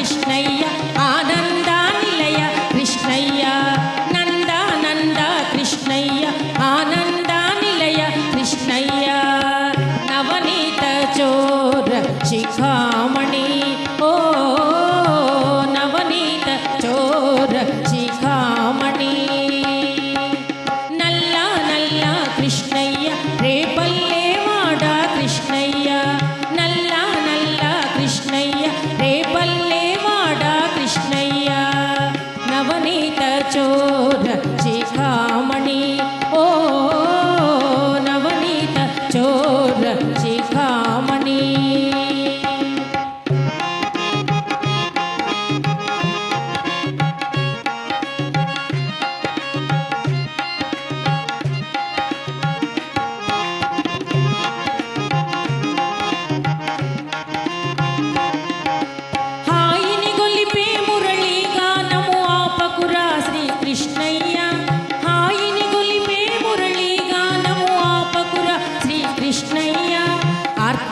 కృష్ణయ్య ఆనంద నిలయ కృష్ణయ్య. నంద నంద కృష్ణయ్య ఆనంద నిలయ కృష్ణయ్య. నవనీత చోర శిఖామ నవనీత చోర శిఖామణి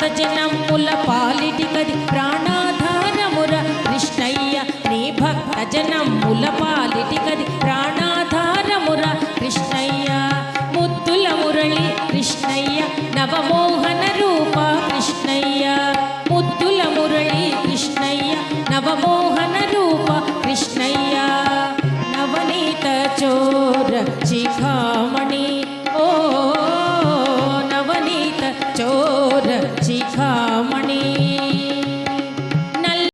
ఆర్తజనముల పాలిటి కది ప్రాణాధారముర కృష్ణయ్య నీ భక్త జనముల పాలిటి కది ప్రాణాధారముర కృష్ణయ్య. ముద్దుల మురళి కృష్ణయ్య నవమోహన